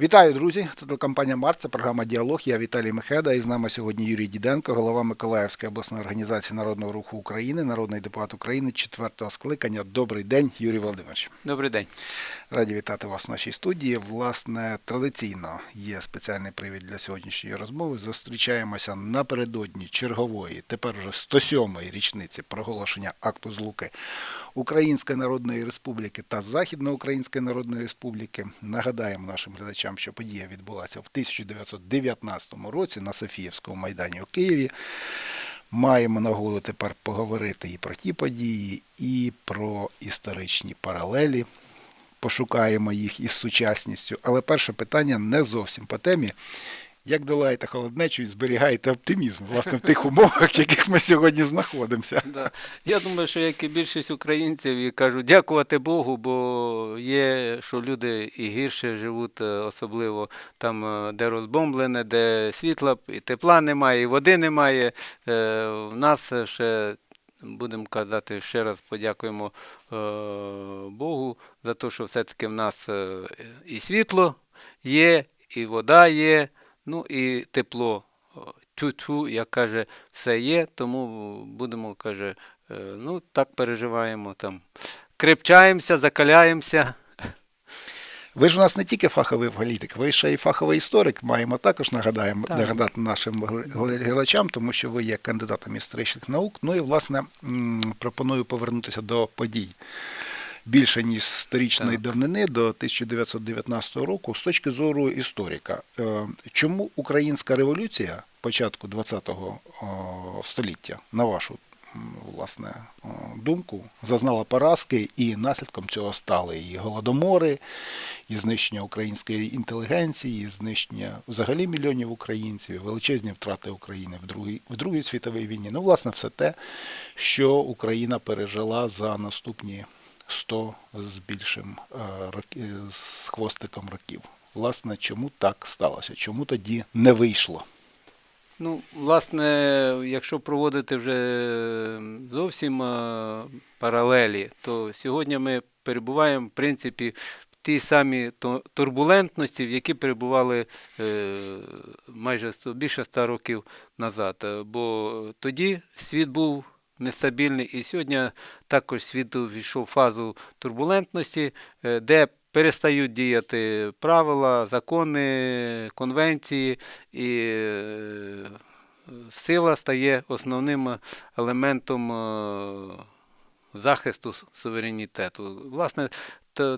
Вітаю, друзі! Це телекомпанія Март, це програма Діалог. Я Віталій Мехеда. І з нами сьогодні Юрій Діденко, голова Миколаївської обласної організації Народного руху України, народний депутат України четвертого скликання. Добрий день, Юрій Володимирович. Добрий день. Раді вітати вас в нашій студії. Власне, традиційно є спеціальний привід для сьогоднішньої розмови. Зустрічаємося напередодні чергової, тепер вже 107-ї річниці проголошення акту злуки Української Народної Республіки та Західноукраїнської Народної Республіки. Нагадаємо нашим глядачам, що подія відбулася в 1919 році на Софіївському майдані у Києві. Маємо нагоду тепер поговорити і про ті події, і про історичні паралелі. Пошукаємо їх із сучасністю. Але перше питання не зовсім по темі. Як долаєте холоднечу і зберігаєте оптимізм, власне, в тих умовах, в яких ми сьогодні знаходимося? Да. Я думаю, що як і більшість українців, і кажу, дякувати Богу, бо є, що люди і гірше живуть, е, особливо там, е, де розбомблене, де світла і тепла немає, і води немає. Е, В нас ще. Будемо казати, ще раз подякуємо е, Богу за те, що все-таки в нас і світло є, і вода є, ну і тепло. Тю-тю, як каже, все є, тому будемо, каже, е, ну так переживаємо там. Крепчаємося, закаляємося. Ви ж у нас не тільки фаховий політик, ви ще й фаховий історик. Маємо також нагадаємо Так. нагадати нашим глядачам, тому що ви є кандидатом історичних наук. Ну і власне пропоную повернутися до подій більше ніж сторічної Так. давнини до 1919 року з точки зору історика. Е, Чому українська революція початку ХХ століття, на вашу власне думку, зазнала поразки, і наслідком цього стали і голодомори, і знищення української інтелігенції, і знищення взагалі мільйонів українців, величезні втрати України в Другій, в Другій світовій війні. Ну, власне, все те, що Україна пережила за наступні 100 з більшим е, з хвостиком років. Власне, чому так сталося? Чому тоді не вийшло? Ну, власне, якщо проводити вже зовсім е, паралелі, то сьогодні ми перебуваємо, в принципі, в тій самій турбулентності, в якій перебували е, майже 100, більше 100 років назад. Бо тоді світ був нестабільний, і сьогодні також світ війшов фазу турбулентності, е, де перестають діяти правила, закони, конвенції, і е, сила стає основним елементом е, захисту суверенітету. Власне,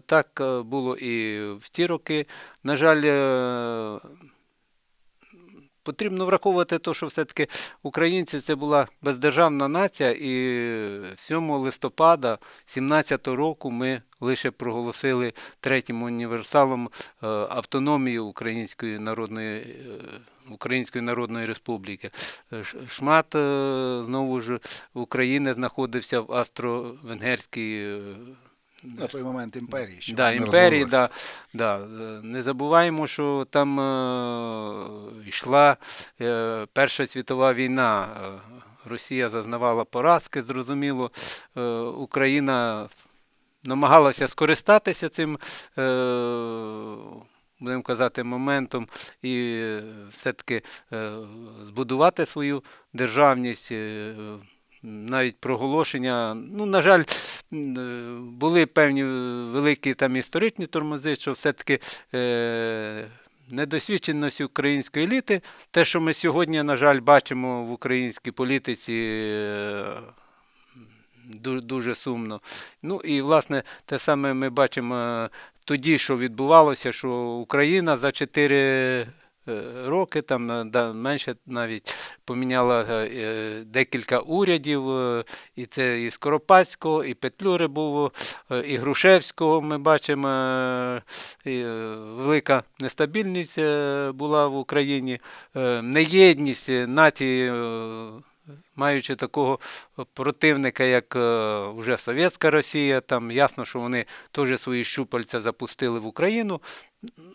так було і в ті роки. На жаль, Потрібно враховувати те, що все-таки українці це була бездержавна нація, і 7 листопада 17 року ми лише проголосили третім універсалом е, автономію Української Народної, е, Української Народної Республіки. Е, Шмат знову ж України знаходився в Австро-Венгерській е, На той момент імперії. Що да, імперії, да, да. Е, Не забуваємо, що там е, йшла е, Перша світова війна. Е, Росія зазнавала поразки, зрозуміло. Е, Україна намагалася скористатися цим, е, будемо казати, моментом і е, все-таки е, збудувати свою державність. Навіть проголошення, ну, на жаль, е, були певні великі там історичні тормози, що все-таки е, недосвідченості української еліти, те, що ми сьогодні, на жаль, бачимо в українській політиці. е, Дуже сумно. Ну і власне те саме ми бачимо е, тоді, що відбувалося, що Україна за 4 роки, там е, да, менше навіть поміняла е, е, декілька урядів, е, і це і Скоропадського, і Петлюри е, і Грушевського ми бачимо. е, і, е, Велика нестабільність е, була в Україні, е, неєдність е, нації. Маючи такого противника, як е, вже Совєтська Росія, там ясно, що вони теж свої щупальця запустили в Україну.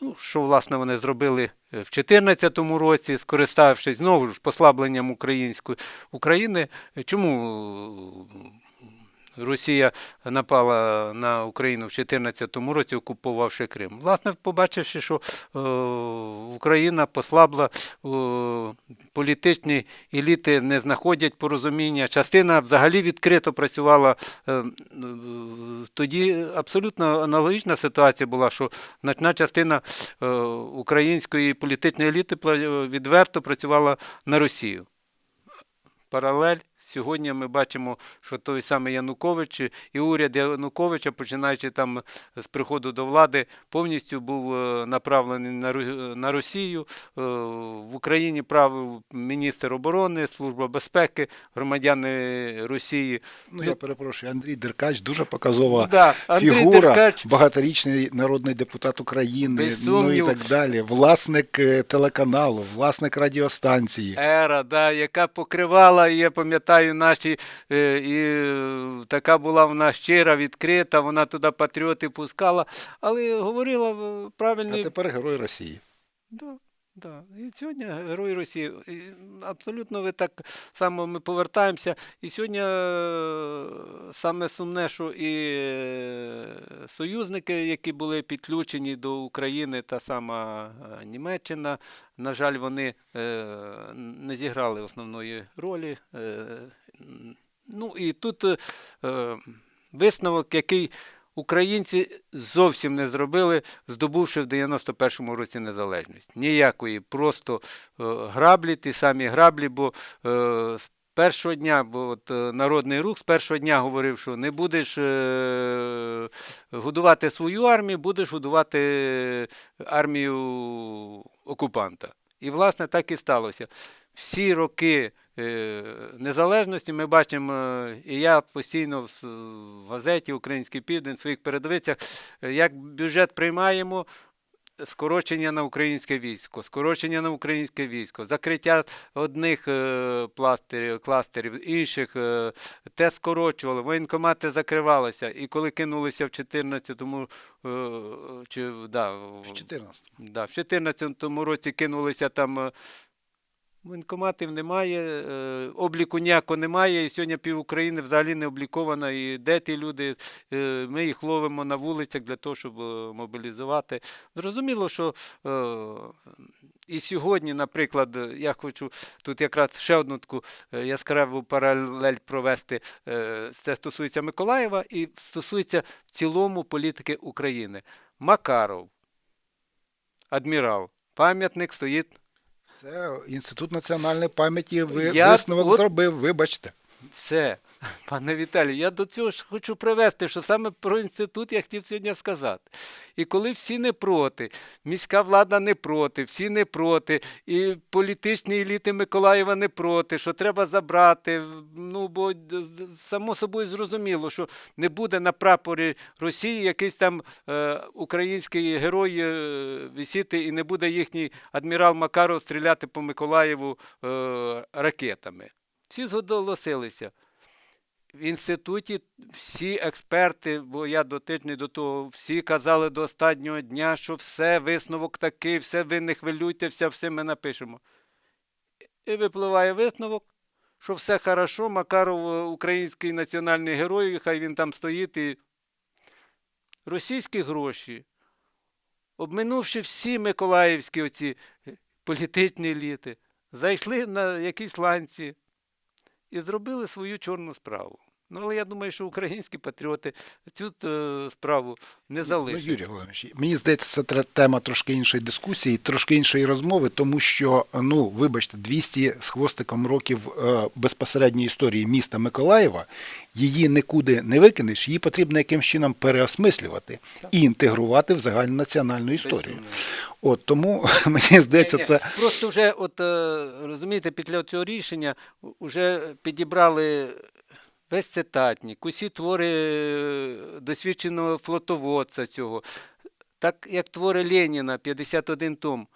Ну, що, власне, вони зробили е, в 2014 році, скориставшись знову ж послабленням української України. Чому Росія напала на Україну в 2014 році, окупувавши Крим. Власне, побачивши, що е, Україна послабла, е, політичні еліти не знаходять порозуміння. Частина взагалі відкрито працювала. е, Тоді абсолютно аналогічна ситуація була, що значна частина української політичної еліти відверто працювала на Росію паралель. Сьогодні ми бачимо, що той самий Янукович і уряд Януковича, починаючи там з приходу до влади, повністю був е, направлений на Росію. Е, В Україні правив міністр оборони, служба безпеки, громадяни Росії. Ну, я перепрошую, Андрій Деркач дуже показова Да, Андрій фігура, Деркач. багаторічний народний депутат України, ну і так далі. Власник е, телеканалу, власник радіостанції. ера, да, яка покривала, і я пам'ятаю, наші, е, і е, така була вона щира, відкрита, вона туди патріоти пускала, але говорила правильно. А тепер герой Росії. Да, да. І сьогодні герой Росії. Абсолютно ви так само ми повертаємося. І сьогодні е, саме сумне, що і е, союзники, які були підключені до України, та сама е, Німеччина, на жаль, вони не зіграли основної ролі. Ну і тут висновок, який українці зовсім не зробили, здобувши в 91-му році незалежність. Ніякої, просто е, граблі, ті самі граблі, бо е, з першого дня, бо от, е, народний рух з першого дня говорив, що не будеш годувати свою армію, будеш годувати армію окупанта. І, власне, так і сталося. Всі роки е, незалежності ми бачимо, е, і я постійно в, газеті Український Південь, в своїх передовицях, е, як бюджет приймаємо. Скорочення на українське військо, скорочення на українське військо, закриття одних е, пластерів, кластерів, інших е, те скорочували, воєнкомати закривалися. І коли кинулися в 14-му, е, чи, да, в- 14-му Да, в 2014 році кинулися там. Воєнкоматів немає, е, обліку ніякого немає, і сьогодні пів України взагалі не облікована. І де ті люди? Е, Ми їх ловимо на вулицях для того, щоб е, мобілізувати. Зрозуміло, що і сьогодні, наприклад, я хочу тут якраз ще одну таку яскраву паралель провести. Це стосується Миколаєва і стосується в цілому політики України. Макаров, адмірал, пам'ятник стоїть. Це інститут національної пам'яті. Ви Я висновок от- зробив. Вибачте. Це, пане Віталію, я до цього ж хочу привести, що саме про інститут я хотів сьогодні сказати. І коли всі не проти, міська влада не проти, всі не проти, і політичні еліти Миколаєва не проти, що треба забрати. Ну, бо само собою зрозуміло, що не буде на прапорі Росії якийсь там е, український герой е, висіти, і не буде їхній адмірал Макаров стріляти по Миколаєву е, ракетами. Всі зголосилися. В інституті всі експерти, бо я дотичний до того, всі казали до останнього дня, що все, висновок такий, все ви не хвилюйтеся, все ми напишемо. І випливає висновок, що все хорошо, Макаров е, український національний герой, хай він там стоїть і російські гроші, обминувши всі миколаївські оці е, політичні еліти, зайшли на якісь ланці і зробили свою чорну справу. Ну, але я думаю, що українські патріоти цю е, справу не Ну. Юрій Володимирович, мені здається, це тема трошки іншої дискусії, трошки іншої розмови, тому що, ну, вибачте, 200 з хвостиком років е, безпосередньої історії міста Миколаєва, її нікуди не викинеш, її потрібно якимось чином переосмислювати і інтегрувати в загальнонаціональну історію. От тому мені здається, Ні-ні, це Просто вже, от, е, розумієте, після цього рішення вже підібрали весь цитатник, усі твори е, досвідченого флотоводця цього. Так як твори Леніна, 51 том,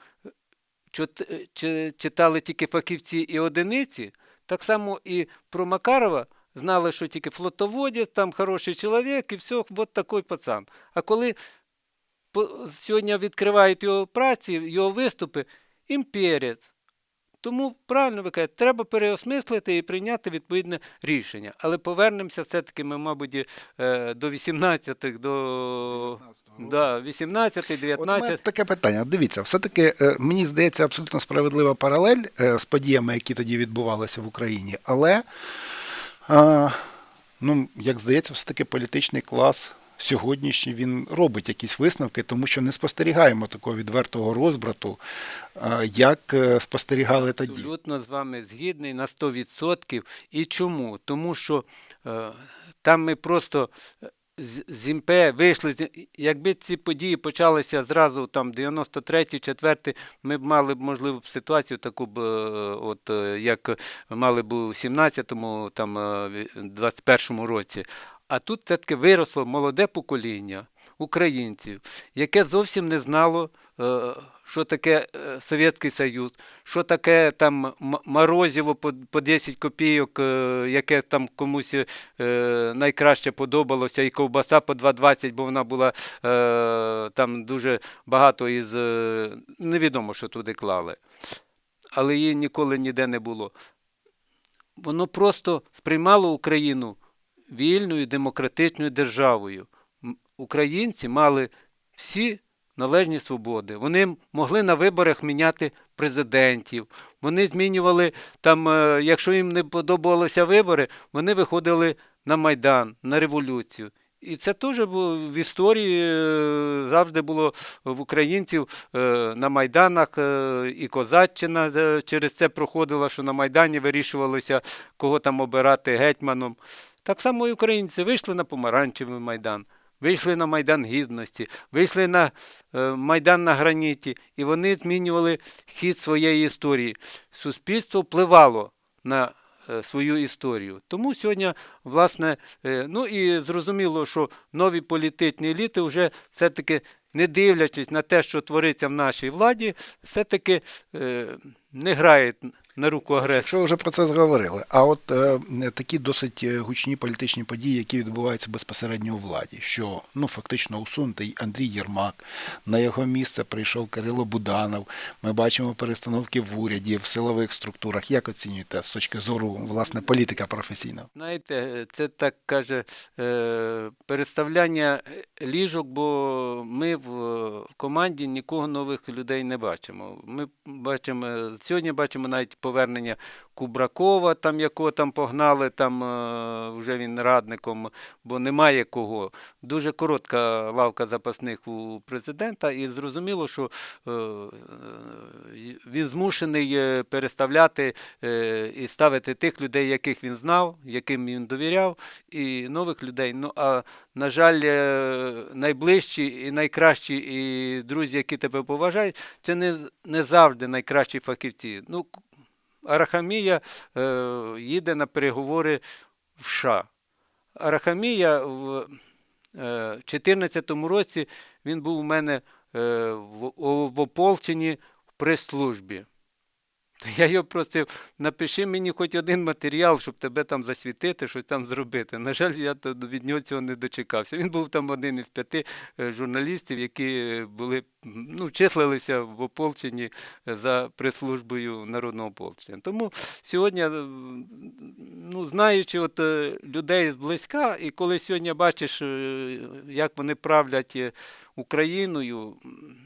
е, чи- читали тільки фахівці і одиниці, так само і про Макарова знали, що тільки флотоводець, там хороший чоловік і все, от такий пацан. А коли сьогодні відкривають його праці, його виступи, імперець, Тому правильно ви кажете, треба переосмислити і прийняти відповідне рішення. Але повернемося все-таки, ми, мабуть, е, до 18-х, до 18 От у мене 19 таке питання. Дивіться, все-таки е, мені здається абсолютно справедлива паралель е, з подіями, які тоді відбувалися в Україні. Але, ну, як здається, все-таки політичний клас сьогоднішній він робить якісь висновки, тому що не спостерігаємо такого відвертого розбрату, е, як е, спостерігали тоді. Абсолютно з вами згідний на 100%. І чому? Тому що е, там ми просто з, імп вийшли. Якби ці події почалися зразу там 93-й, 4 ми б мали б можливо ситуацію таку б, от як мали б у 17-му, там е, 21-му році. А тут все-таки виросло молоде покоління українців, яке зовсім не знало, е, що таке е, Совєтський Союз, що таке там морозиво по, по 10 копійок, е, яке там комусь найкраще подобалося, і ковбаса по 2,20, бо вона була там дуже багато із невідомо, що туди клали. Але її ніколи ніде не було. Воно просто сприймало Україну вільною демократичною державою. Українці мали всі належні свободи. Вони могли на виборах міняти президентів. Вони змінювали там, е, якщо їм не подобалися вибори, вони виходили на Майдан, на революцію. І це теж в історії е, завжди було в українців е, на Майданах і Козаччина через це проходила, що на Майдані вирішувалося, кого там обирати гетьманом. Так само і українці вийшли на помаранчевий майдан, вийшли на Майдан Гідності, вийшли на е, Майдан на граніті, і вони змінювали хід своєї історії. Суспільство впливало на е, свою історію. Тому сьогодні, власне, е, ну і зрозуміло, що нові політичні еліти вже все-таки. Не дивлячись на те, що твориться в нашій владі, все-таки е, не грають на руку агресора. Що вже про це зговорили. А от е, такі досить е, гучні політичні події, які відбуваються безпосередньо у владі, що ну фактично усунутий Андрій Єрмак, на його місце прийшов Кирило Буданов. Ми бачимо перестановки в уряді, в силових структурах. Як оцінюєте з точки зору власне політика професійного? Знаєте, це так каже е, переставляння ліжок, бо ми в команді нікого нових людей не бачимо. Ми бачимо сьогодні бачимо навіть повернення Кубракова, там якого там погнали, там е, вже він радником, бо немає кого. Дуже коротка лавка запасних у президента, і зрозуміло, що е, е, він змушений переставляти і ставити тих людей, яких він знав, яким він довіряв, і нових людей. Ну а на жаль, найближчі і найкращі і друзі, які тебе поважають, це не, не завжди найкращі фахівці. Ну, Арахамія е, їде на переговори в США. Арахамія в 2014 році він був у мене е, в Ополченні в прес-службі. Та Я його просив, напиши мені хоч один матеріал, щоб тебе там засвітити, щось там зробити. На жаль, я від нього цього не дочекався. Він був там один із п'яти е, журналістів, які е, були, ну, числилися в ополченні е, за прес-службою народного ополчення. Тому сьогодні, ну, знаючи от, людей зблизька, і коли сьогодні бачиш, як вони правлять Україною,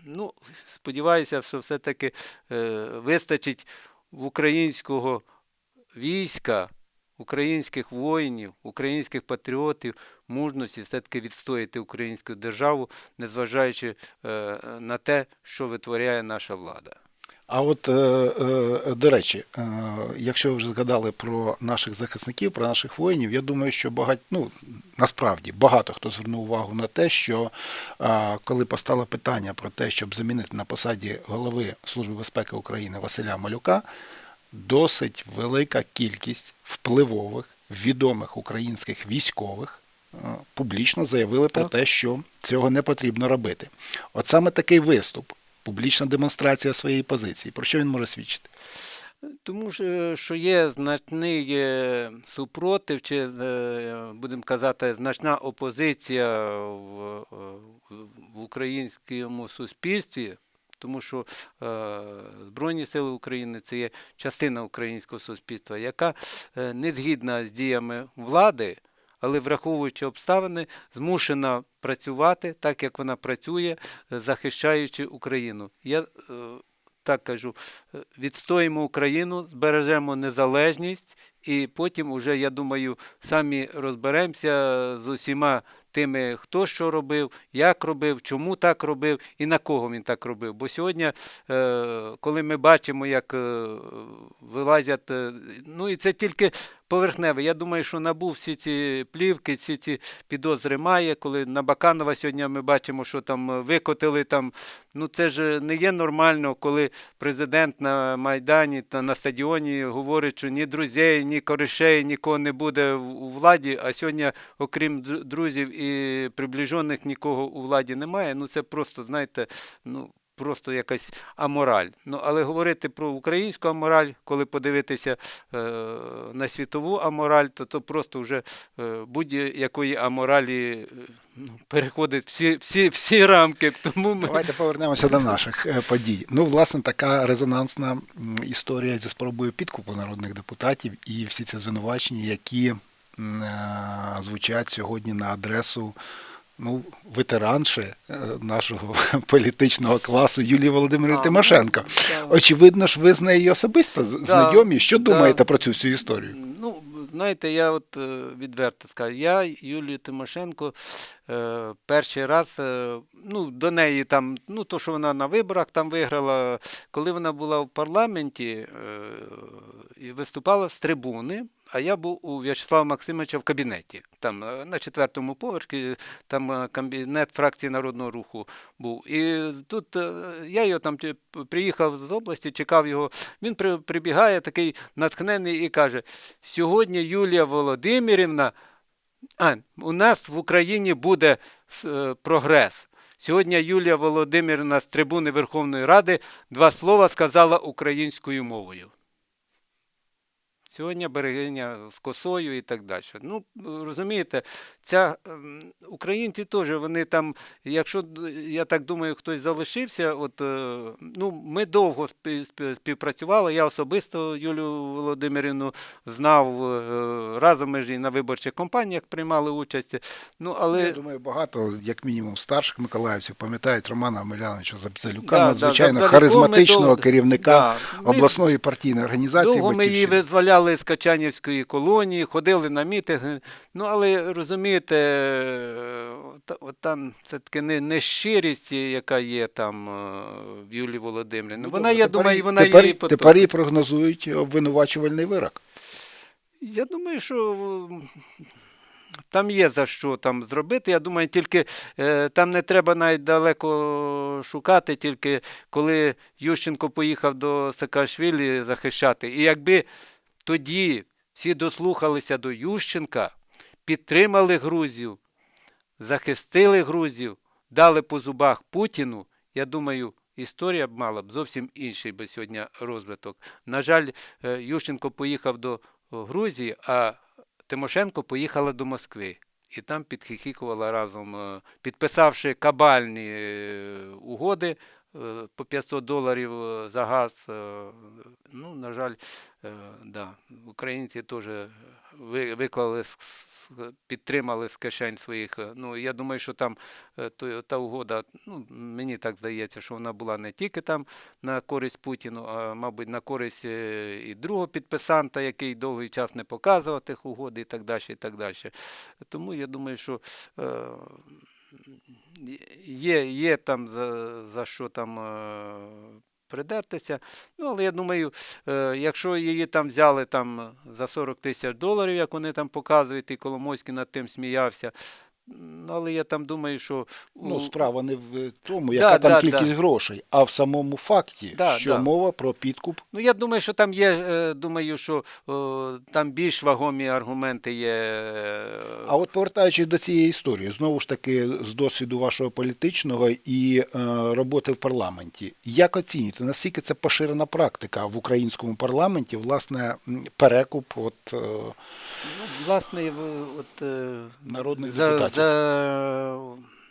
ну, сподіваюся, що все-таки е, вистачить в українського війська, українських воїнів, українських патріотів мужності все-таки відстояти українську державу, незважаючи е, на те, що витворяє наша влада. А от, е, е, до речі, е, якщо ви вже згадали про наших захисників, про наших воїнів, я думаю, що багато, ну, насправді багато хто звернув увагу на те, що коли постало питання про те, щоб замінити на посаді голови Служби безпеки України Василя Малюка, досить велика кількість впливових, відомих українських військових публічно заявили про те, що цього не потрібно робити. От саме такий виступ, публічна демонстрація своєї позиції. Про що він може свідчити? Тому що, що є значний е, супротив, чи, е, будемо казати, значна опозиція в, е, в українському суспільстві тому що е, Збройні Сили України це є частина українського суспільства, яка е, не згідна з діями влади, але враховуючи обставини, змушена працювати так, як вона працює, е, захищаючи Україну. Я е, так кажу, е, відстоїмо Україну, збережемо незалежність, і потім уже, я думаю, самі розберемося з усіма тими, хто що робив, як робив, чому так робив і на кого він так робив. Бо сьогодні, коли ми бачимо, як вилазять, ну і це тільки поверхневе. Я думаю, що набув всі ці плівки, всі ці підозри має. Коли на Баканова сьогодні ми бачимо, що там е, викотили там. Ну це ж не є нормально, коли президент на Майдані та на стадіоні говорить, що ні друзей, ні коришей, нікого не буде у владі. А сьогодні, окрім друзів і приближених, нікого у владі немає. Ну це просто, знаєте, ну. Просто якась амораль. Ну, але говорити про українську амораль, коли подивитися е, на світову амораль, то то просто вже е, будь-якої аморалі е, ну, переходить всі, всі, всі рамки. Тому ми Давайте повернемося до наших е, подій. Ну, власне, така резонансна історія зі спробою підкупу народних депутатів і всі ці звинувачення, які е, звучать сьогодні на адресу ну, ветеранши е, нашого політичного класу Юлії Володимирівни Тимошенко. ну, да. Очевидно ж, ви з нею особисто Да, знайомі. Що да. думаєте про цю всю історію? Ну, знаєте, я от е, відверто скажу, я Юлію Тимошенко е, перший раз, ну, до неї там, ну, то, що вона на виборах там виграла, коли вона була в парламенті і виступала з трибуни. А я був у В'ячеслава Максимовича в кабінеті. Там е, на четвертому поверхі, там е, кабінет фракції Народного руху був. І тут е, я його там приїхав з області, чекав його. Він прибігає такий натхнений і каже: сьогодні Юлія Володимирівна, а у нас в Україні буде прогрес. Сьогодні Юлія Володимирівна з трибуни Верховної Ради два слова сказала українською мовою. Сьогодні берегиня з косою і так далі. Ну, розумієте, ця ем, українці теж вони там, якщо я так думаю, хтось залишився, от е, ну ми довго спі- спі- співпрацювали. Я особисто Юлію Володимирівну знав е, разом ми ж і на виборчих кампаніях приймали участь. Ну але Я думаю, багато, як мінімум, старших миколаївців пам'ятають Романа Омеляновича Забзалюка, Да, да, надзвичайно ми харизматичного довго- керівника да, обласної партійної організації. Довго ми її «Батьківщина». Визволяли з Качанівської колонії, ходили на мітинги. Ну, але розумієте, е, от, там це таки не, не щирість, яка є там е, в Юлії Володимирівні. Ну, вона, я тепер думаю, вона тепер, її тепер і прогнозують обвинувачувальний вирок. Я думаю, що там є за що там зробити. Я думаю, тільки е, там не треба навіть далеко шукати, тільки коли Ющенко поїхав до Саакашвілі захищати. І якби тоді всі дослухалися до Ющенка, підтримали Грузію, захистили Грузію, дали по зубах Путіну, я думаю, історія б мала б зовсім інший би сьогодні розвиток. На жаль, е, Ющенко поїхав до Грузії, а Тимошенко поїхала до Москви. І там підхихікувала разом, е, підписавши кабальні е, угоди по 500 доларів е, за газ. е, Ну, на жаль, да, українці теж виклали, підтримали з кишень своїх. Ну, я думаю, що там та угода, ну, мені так здається, що вона була не тільки там на користь Путіну, а мабуть на користь і другого підписанта, який довгий час не показував тих угод і так далі. І так далі. Тому я думаю, що е, є, є там за, за що там е, придертися. Ну, але я думаю, е, якщо її там взяли там за 40 тисяч доларів, як вони там показують, і Коломойський над тим сміявся. Ну, але я там думаю, що Ну, справа не в тому, Да, яка там да, кількість да. грошей, а в самому факті, Да, що да. мова про підкуп. Ну, я думаю, що там є, е, думаю, що е, там більш вагомі аргументи є. е, А от повертаючись до цієї історії, знову ж таки, з досвіду вашого політичного і е, роботи в парламенті, як оцінюєте, наскільки це поширена практика в українському парламенті, власне, перекуп от, е, Ну, власне, от, е, народних за, депутатів? За,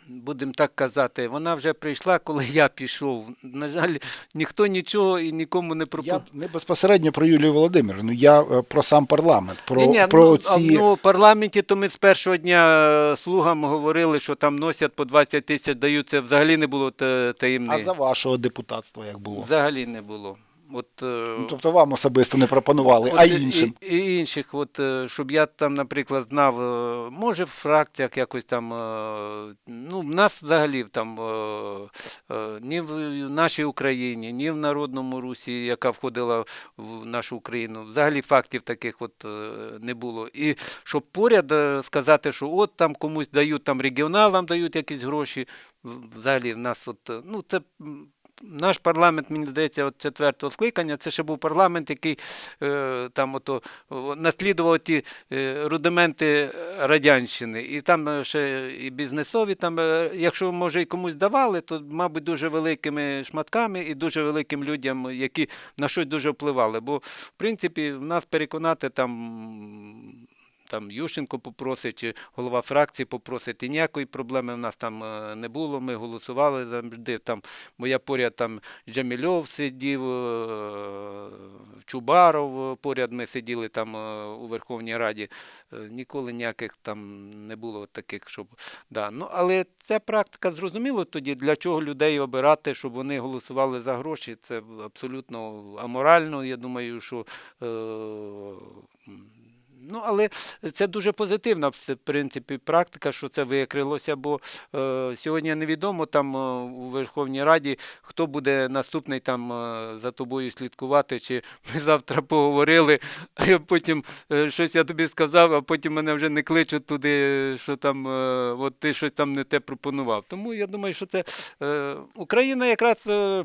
будемо так казати, вона вже прийшла, коли я пішов. На жаль, ніхто нічого і нікому не Я не безпосередньо про Юлію Володимирівну, я е, про сам парламент, про, Ні, ні, про ну, ці... ну, в парламенті то ми з першого дня е, слугам говорили, що там носять по 20 тисяч, дають. Це взагалі не було та- А за вашого депутатства як було? Взагалі не було. От, е, Ну, тобто вам особисто не пропонували, а От і- іншим. І, і інших, от, е, щоб я там, наприклад, знав, е, може в фракціях якось там, ну, в нас взагалі там ні в нашій Україні, ні в Народному Русі, яка входила в нашу Україну, взагалі фактів таких от не було. І щоб поряд сказати, що от там комусь дають, там регіоналам дають якісь гроші, взагалі в нас от, ну, це. Наш парламент, мені здається, от четвертого скликання, це ще був парламент, який е, там ото, наслідував ті е, рудименти радянщини. І там е, ще і бізнесові, там, е, якщо може і комусь давали, то, мабуть, дуже великими шматками і дуже великим людям, які на щось дуже впливали. Бо, в принципі, в нас переконати там. Там Ющенко попросить, голова фракції попросить, і ніякої проблеми в нас там е, не було. Ми голосували завжди. Там моя поряд там Джамільов сидів, е, Чубаров е, поряд ми сиділи там у Верховній Раді. Ніколи ніяких там не було таких, щоб. Да. Ну, але ця практика зрозуміло тоді, для чого людей обирати, щоб вони голосували за гроші. Це абсолютно аморально. Я думаю, що. Ну, але це дуже позитивна в принципі практика, що це викрилося, бо е, сьогодні невідомо там е, у Верховній Раді, хто буде наступний там е, за тобою слідкувати, чи ми завтра поговорили, а потім е, щось я тобі сказав, а потім мене вже не кличуть туди, що там е, от ти щось там не те пропонував. Тому я думаю, що це е, Україна якраз. Е,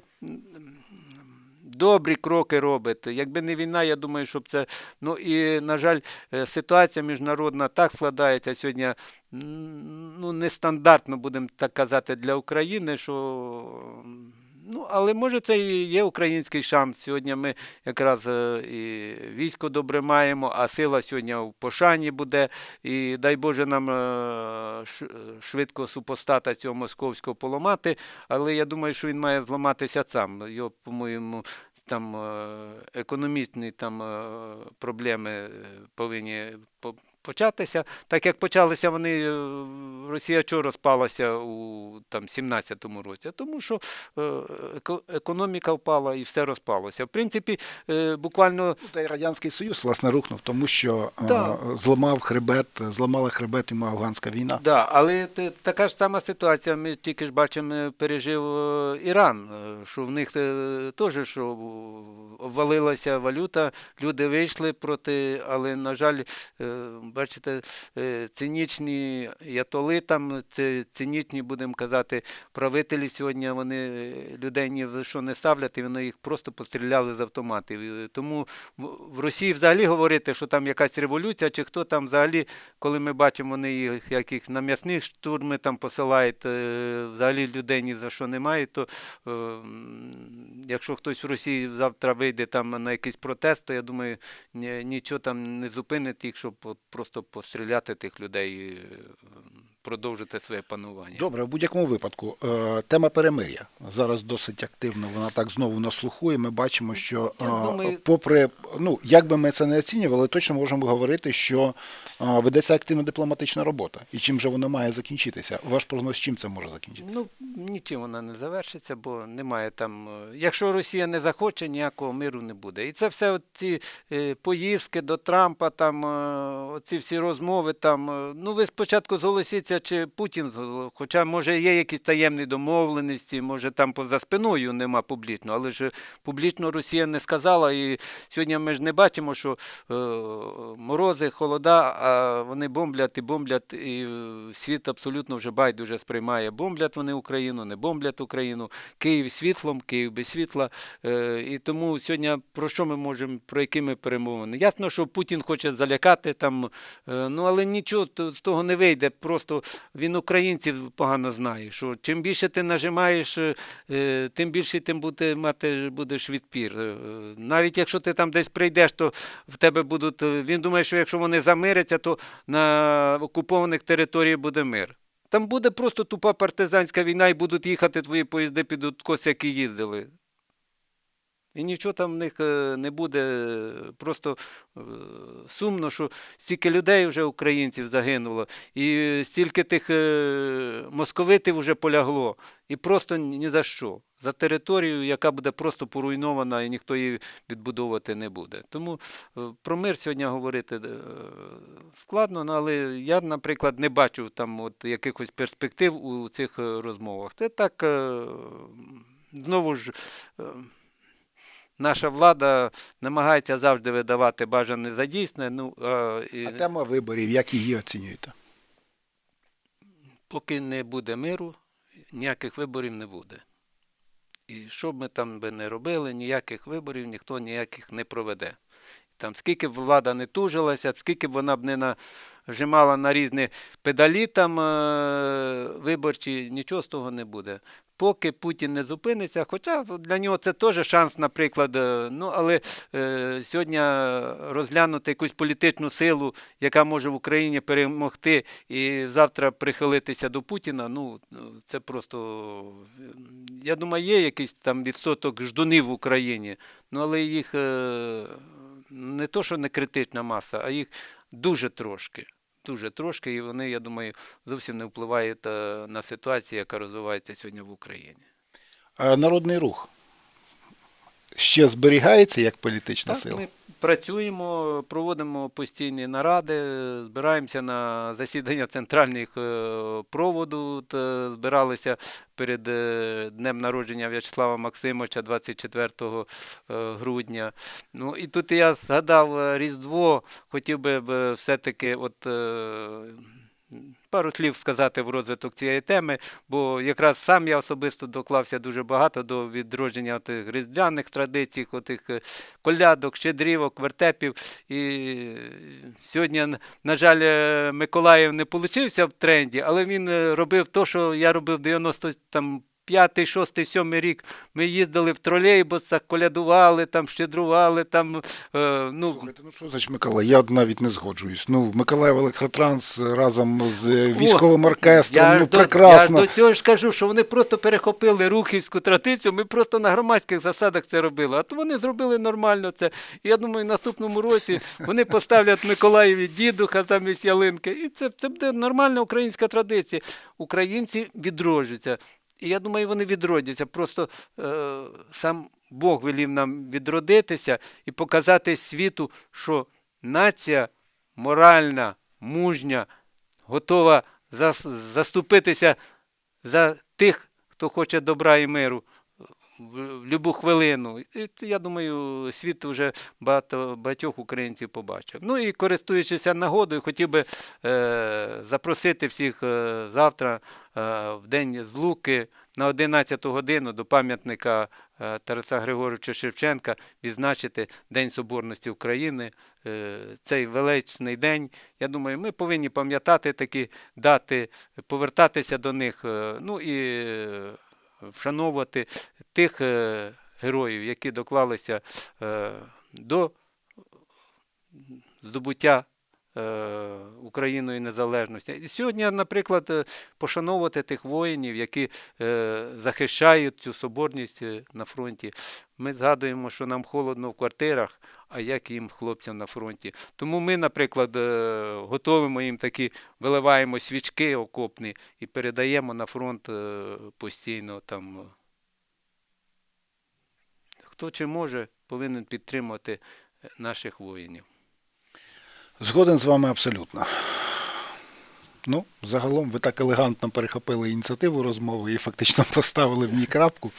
Добрі кроки робить. Якби не війна, я думаю, щоб це. Ну і, на жаль, е, ситуація міжнародна так складається сьогодні, ну, нестандартно, будемо так казати, для України, що. Ну, але може це і є український шанс. Сьогодні ми якраз е, і військо добре маємо, а сила сьогодні в пошані буде. І дай Боже нам е, швидко супостата цього московського поламати. Але я думаю, що він має зламатися сам. Його, по-моєму, там е, економічні там е, проблеми е, повинні по- початися. Так як почалися вони, е, Росія чого розпалася у там 17-му році? Тому що е, еко- економіка впала і все розпалося. В принципі, е, буквально Та й Радянський Союз, власне, рухнув, тому що Да. зламав хребет, зламала хребет йому афганська війна. Да, але така ж сама ситуація. Ми тільки ж бачимо, пережив Іран, що в них теж що обвалилася валюта, люди вийшли проти, але, на жаль, е, бачите, е, цинічні ятоли там, це цинічні, будемо казати, правителі сьогодні, вони людей ні в що не ставлять, і вони їх просто постріляли з автоматів. Тому в Росії взагалі говорити, що там якась революція, чи хто там взагалі, коли ми бачимо, вони їх яких на м'ясні штурми там посилають, е, взагалі людей ні за що немає, то е, якщо хтось в Росії завтра вийде там на якийсь протест, то я думаю, нічого там не зупинить їх, щоб просто постріляти тих людей, е, продовжити своє панування. Добре, в будь-якому випадку. Е, тема перемир'я зараз досить активно. Вона так знову на слуху, і ми бачимо, що е, думаю- попри ну як би ми це не оцінювали, точно можемо говорити, що е, ведеться активна дипломатична робота. І чим же вона має закінчитися? Ваш прогноз чим це може закінчитися? Ну, нічим вона не завершиться, бо немає там. Якщо Росія не захоче, ніякого миру не буде. І це все ці поїздки до Трампа, там е, ці всі розмови. Там, ну ви спочатку зголосіться, чи Путін, хоча може є якісь таємні домовленості, може там поза спиною нема публічно, але ж публічно Росія не сказала. І сьогодні ми ж не бачимо, що е, морози, холода, а вони бомблять і бомблять, і е, світ абсолютно вже байдуже сприймає. Бомблять вони Україну, не бомблять Україну. Київ світлом, Київ без світла. Е, і тому сьогодні про що ми можемо, про які ми перемовини? Ясно, що Путін хоче залякати там, е, ну але нічого з того не вийде. Просто він українців погано знає. Що чим більше ти нажимаєш, е, тим більше тим буде мати будеш відпір. Е, Навіть якщо ти там десь прийдеш, то в тебе будуть. е, Він думає, що якщо вони замиряться, то на окупованих територіях буде мир. Там буде просто тупа партизанська війна і будуть їхати твої поїзди під откос, які їздили. І нічого там в них е, не буде. Просто е, сумно, що стільки людей вже українців загинуло, і стільки тих е, московитів вже полягло. І просто ні за що. За територію, яка буде просто поруйнована, і ніхто її відбудовувати не буде. Тому про мир сьогодні говорити складно, ну, але я, наприклад, не бачу там от якихось перспектив у цих розмовах. Це так знову ж. Е, Наша влада намагається завжди видавати бажане за дійсне. Ну, а, і А тема виборів, як її оцінюєте? поки не буде миру, ніяких виборів не буде. І що б ми там би не робили, ніяких виборів ніхто ніяких не проведе. Там, скільки б влада не тужилася, скільки б вона б не нажимала на різні педалі там е- виборчі, нічого з того не буде. Поки Путін не зупиниться, хоча для нього це теж шанс, наприклад, е, ну але е, сьогодні розглянути якусь політичну силу, яка може в Україні перемогти і завтра прихилитися до Путіна, ну це просто я думаю, є якийсь там відсоток ждунів в Україні, ну але їх е, не то, що не критична маса, а їх дуже трошки. Дуже трошки, і вони, я думаю, зовсім не впливають е, на ситуацію, яка розвивається сьогодні в Україні. А Народний рух ще зберігається як політична Так, сила? ми працюємо, проводимо постійні наради, збираємося на засідання центральних е, проводу. Збиралися перед е, днем народження В'ячеслава Максимовича 24 е, грудня. Ну і тут я згадав Різдво, хотів би все-таки от. Пару слів сказати в розвиток цієї теми, бо якраз сам я особисто доклався дуже багато до відродження тих різдвяних традицій, отих е, колядок, щедрівок, вертепів. І сьогодні, на жаль, е, Миколаїв не получився в тренді, але він е, робив те, що я робив в 90 там. П'ятий, шостий, сьомий рік ми їздили в тролейбусах, колядували, там, щедрували, там, е, ну, Слухайте, ну що за Миколаїв? Я навіть не згоджуюсь. Ну, Миколаїв Електротранс разом з військовим оркестром, Я ну до- прекрасно. Я до цього ж кажу, що вони просто перехопили рухівську традицію, ми просто на громадських засадах це робили. А то вони зробили нормально це. І я думаю, в наступному році вони поставлять Миколаєві дідуха замість ялинки. І це, це буде нормальна українська традиція. Українці відроджуються. І я думаю, вони відродяться. Просто е, сам Бог велів нам відродитися і показати світу, що нація моральна, мужня, готова заступитися за тих, хто хоче добра і миру в любу хвилину. І це, я думаю, світ вже багато багатьох українців побачив. Ну і користуючись нагодою, хотів би е, запросити всіх е, завтра е, в день злуки на 11 годину до пам'ятника е, Тараса Григоровича Шевченка відзначити День Соборності України. Е, цей величний день. Я думаю, ми повинні пам'ятати такі дати, повертатися до них. е, Ну і вшановувати тих е, героїв, які доклалися е, до здобуття Україною незалежності. І сьогодні, наприклад, е, пошановувати тих воїнів, які е, захищають цю соборність е, на фронті. Ми згадуємо, що нам холодно в квартирах, а як їм хлопцям на фронті. Тому ми, наприклад, е, готуємо їм такі, виливаємо свічки окопні і передаємо на фронт е, постійно там. е, Хто чи може, повинен підтримувати е, наших воїнів. Згоден з вами абсолютно. Ну, загалом ви так елегантно перехопили ініціативу розмови і фактично поставили в ній крапку.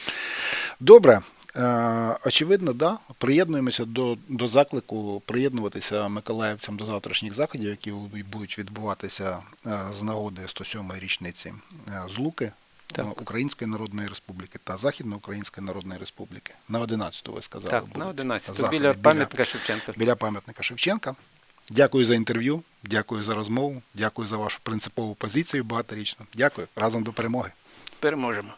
Добре. Е, очевидно, да, приєднуємося до, до заклику приєднуватися миколаївцям до завтрашніх заходів, які будуть відбуватися е, з нагоди 107-ї річниці е, Злуки Так. е, Української Народної Республіки та Західноукраїнської Народної Республіки. На 11 ви сказали. Так, будуть на 11 заходи біля пам'ятника Шевченка. біля пам'ятника Шевченка. Дякую за інтерв'ю, дякую за розмову, дякую за вашу принципову позицію багаторічну. Дякую. Разом до перемоги. Переможемо.